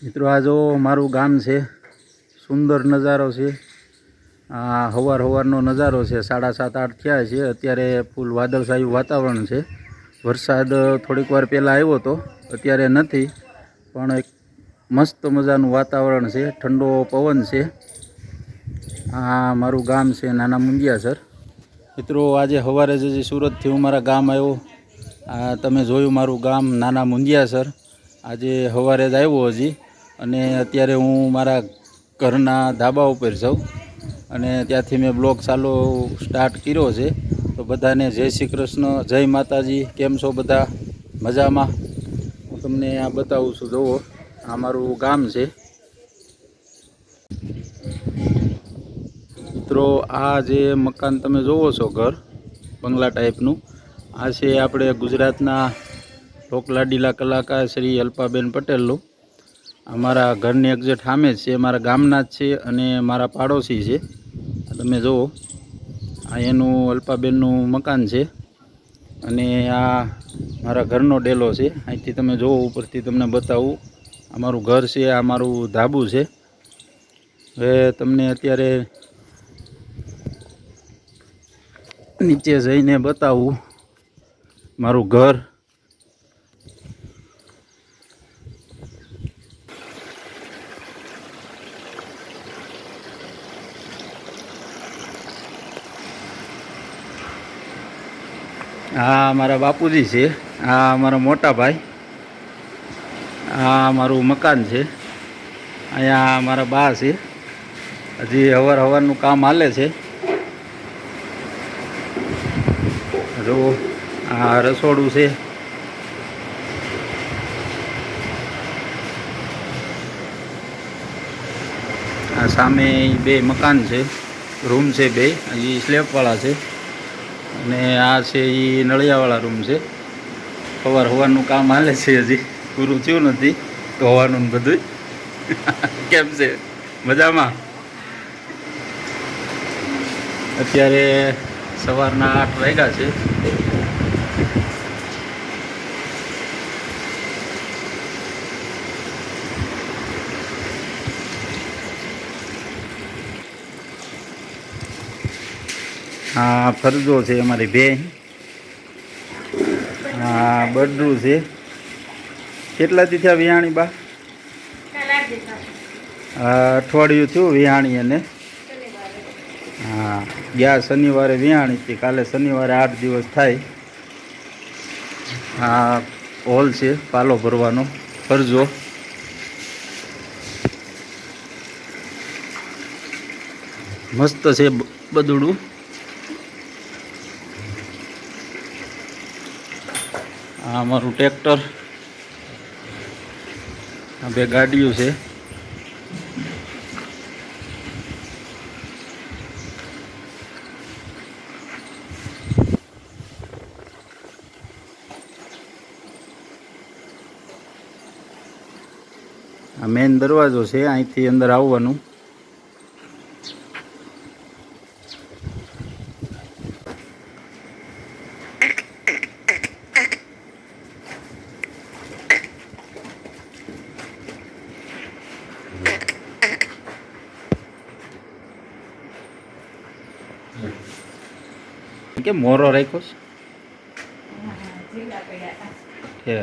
મિત્રો, આ જો મારું ગામ છે, સુંદર નજારો છે. આ હવાર હવારનો નજારો છે. સાડા સાત, આઠ થયા છે. અત્યારે ફૂલ વાદળછાયું વાતાવરણ છે. વરસાદ થોડીક વાર પહેલાં આવ્યો હતો અત્યારે નથી. પણ એક મસ્ત મજાનું વાતાવરણ છે. ઠંડો પવન છે. આ મારું ગામ છે નાના મુંદિયાસર મિત્રો, આજે સવારે જ હજી સુરતથી હું મારા ગામ આવ્યો તમે જોયું મારું ગામ નાના મુંદિયાસર આજે સવારે જ આવ્યો હજી. અને અત્યારે હું મારા ઘરના ધાબા ઉપર જાઉં અને ત્યાંથી મેં બ્લોગ ચાલુ સ્ટાર્ટ કર્યો છે. તો બધાને જય શ્રી કૃષ્ણ, જય માતાજી. કેમ છો બધા? મજામાં? હું તમને આ બતાવું છું. જુઓ, આ મારું ગામ છે. મિત્રો, આ જે મકાન તમે જોવો છો ઘર, બંગલા ટાઈપનું, આ છે આપણે ગુજરાતના લોકલાડીલા કલાકાર શ્રી અલ્પાબેન પટેલનું. અમારા ઘરની એક્ઝેટ સામે જ છે મારા ગામના જ છે અને મારા પાડોશી છે. તમે જુઓ, આ એનું અલ્પાબેનનું મકાન છે અને આ મારા ઘરનો ડેલો છે. અહીંથી તમે જુઓ, ઉપરથી તમને બતાવું. અમારું ઘર છે, આ મારું ધાબુ છે. હવે તમને અત્યારે નીચે જઈને બતાવું. મારું ઘર આ મારા બાપુજી છે. આ મારા મોટા ભાઈ. આ મારું મકાન છે. અહીંયા મારા બા છે. હજી હવાર હવારનું કામ હાલે છે. જો, આ રસોડું છે. આ સામે બે મકાન છે. રૂમ છે બે. હજી સ્લેબવાળા છે. અને આ છે એ નળિયાવાળા રૂમ છે. સવાર હોવાનું કામ હાલે છે હજી. પૂરું થયું નથી. હોવાનું ને બધું કેમ છે? મજામાં? અત્યારે સવારના આઠ વાગ્યા છે. આ ફરજો છે અમારી બેન આ બડરું છે. કેટલા થયા વિહાણી બા? અઠવાડિયું થયું વિહાણી અને હા, ગયા શનિવારે વિહાણી હતી. કાલે શનિવારે આઠ દિવસ થાય. આ હોલ છે, પાલો ભરવાનો, ફરજો. મસ્ત છે બ- બદુડું આ અમારું ટ્રેક્ટર. આ બે ગાડીઓ છે. આ મેન દરવાજો છે અહીંથી અંદર આવવાનું. કે મોરો રાખ્યો છે કે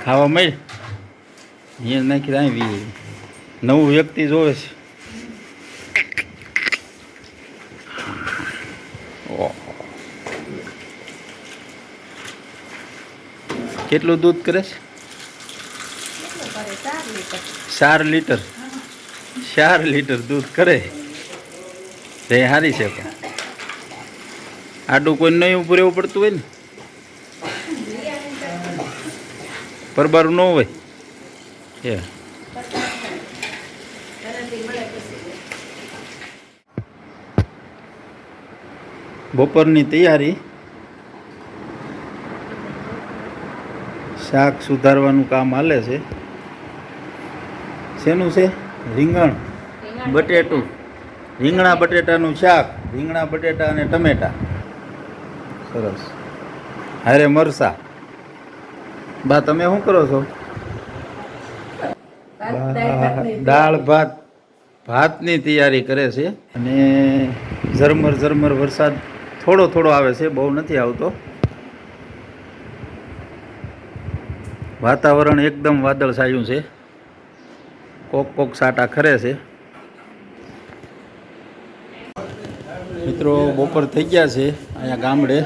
ખાવા મળ અહીંયા નાખી દે વી નવું વ્યક્તિ જોવે છે. કેટલું દૂધ કરે છે ચાર લીટર ચાર લીટર દૂધ કરે. તે સારી છે પણ. આડું કોઈ નહીં ઉપર રહેવું પડતું હોય ને. પરબારું ન હોય. એ. બપોરની તૈયારી. શાક સુધારવાનું કામ હાલે છે. શેનું છે? રીંગણ બટેટું. રીંગણા બટેટાનું શાક રીંગણા બટેટા અને ટમેટા. સરસ. હારે મરસા. બા તમે શું કરો છો? દાળ ભાત. ભાતની તૈયારી કરે છે અને ઝરમર ઝરમર વરસાદ થોડો થોડો આવે છે બહુ નથી આવતો. વાતાવરણ એકદમ વાદળછાયું છે. કોક કોક સાટા ખરે છે. મિત્રો, બપોર થઈ ગયા છે અહીંયા ગામડે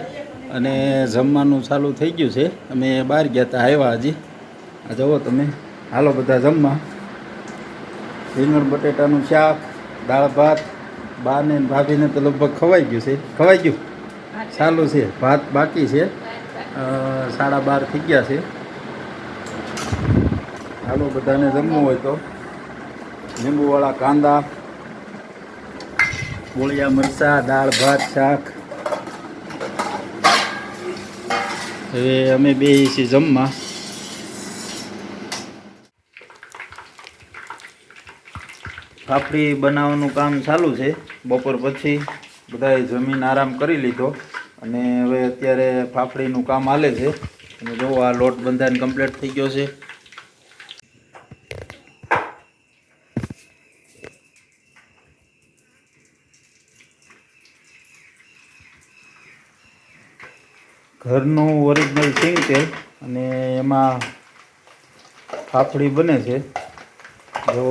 અને જમવાનું ચાલુ થઈ ગયું છે. અમે બહાર ગયા હતા, આવ્યા હજી. આ જુઓ તમે, હાલો બધા જમવા. રીંગણ, બટેટાનું શાક, દાળ ભાત, બાને ભાભીને તો લગભગ ખવાઈ ગયું છે. ખવાઈ ગયું? ચાલુ છે, ભાત બાકી છે. સાડા બાર થઈ ગયા છે. હાલો બધાને જમવું હોય તો. લીંબુવાળા કાંદા ગોળિયા મરચા, દાળ, ભાત, શાક. હવે અમે બે છીએ જમવા. ફાફડી બનાવવાનું કામ ચાલુ છે. બપોર પછી બધાએ જમીન આરામ કરી લીધો. અને હવે અત્યારે ફાફડીનું કામ હાલે છે. અને જો આ લોટ બંધાઈને કમ્પ્લીટ થઈ ગયો છે. ઘરનું ઓરિજિનલ સિંગ તેલ અને એમાં ફાફડી બને છે. જો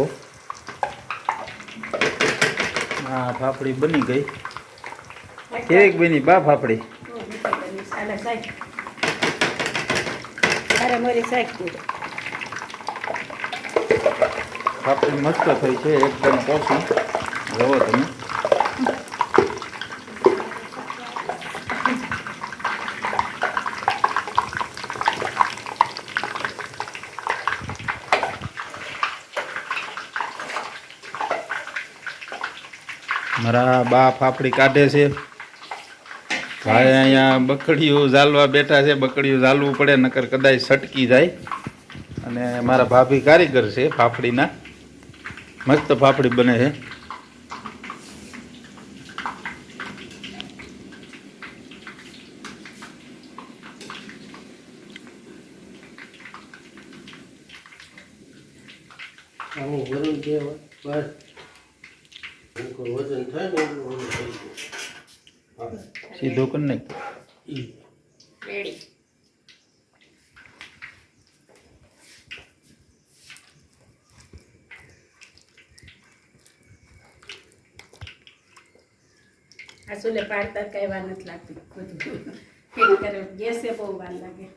હા ફાફડી બની ગઈ. કેક બની, બા ફાફડી. ફાફડી મસ્ત થઈ છે, એકદમ પોસી જવો તમે. મારા બા ફાફડી કાઢે છે. ભાઈ અહીંયા બકડીયું ઝાલવા બેઠા છે. બકડીયું ઝાલવું પડે, નકર કદાચ સટકી જાય. અને મારા ભાભી કારીગર છે ફાફડીના. મસ્ત ફાફડી બને છે. બસ. વજન થાય ને એટલું ઓલું થઈ જાય. હા. સીધું કરી નાખ. પાડતા કઈ વાર નથી લાગતું બધું. ગેસે બહુ વાર લાગે.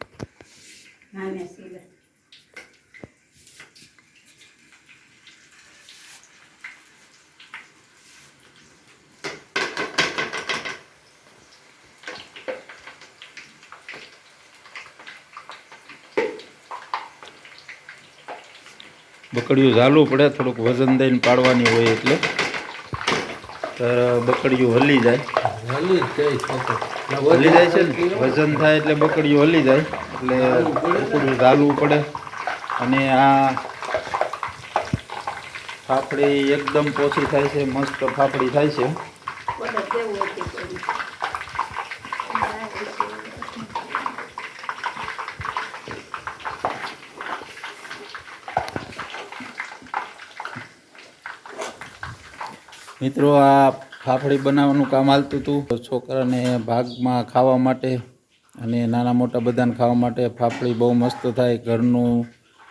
નાને બકડીયું ઝાલું પડે થોડુંક વજન દઈને પાડવાની હોય એટલે. તો બકડીયું હલી જાય. હલી જાય હલી જાય છે ને? વજન થાય એટલે બકડીયું હલી જાય. એટલે બકડીયું ઝાલવું પડે. અને આ ફાફડી એકદમ પોચી થાય છે મસ્ત ફાફડી થાય છે બધે કેવું હતું કોઈને. મિત્રો, આ ફાફડી બનાવવાનું કામ હાલતું હતું. છોકરાને ભાગમાં ખાવા માટે અને નાના મોટા બધાને ખાવા માટે ફાફડી બહુ મસ્ત થાય. ઘરનું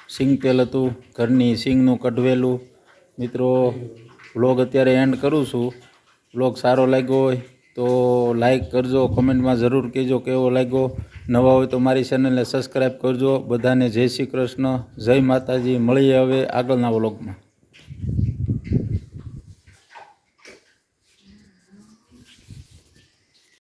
સિંગ તેલ હતું, ઘરની સિંગનું કઢવેલું. મિત્રો, વ્લોગ અત્યારે એન્ડ કરું છું. વ્લોગ સારો લાગ્યો હોય તો લાઈક કરજો, કમેન્ટમાં જરૂર કહેજો કેવો લાગ્યો. નવા હોય તો મારી ચેનલને સબસ્ક્રાઈબ કરજો. બધાને જય શ્રી કૃષ્ણ, જય માતાજી. મળીએ હવે આગળના વ્લોગમાં.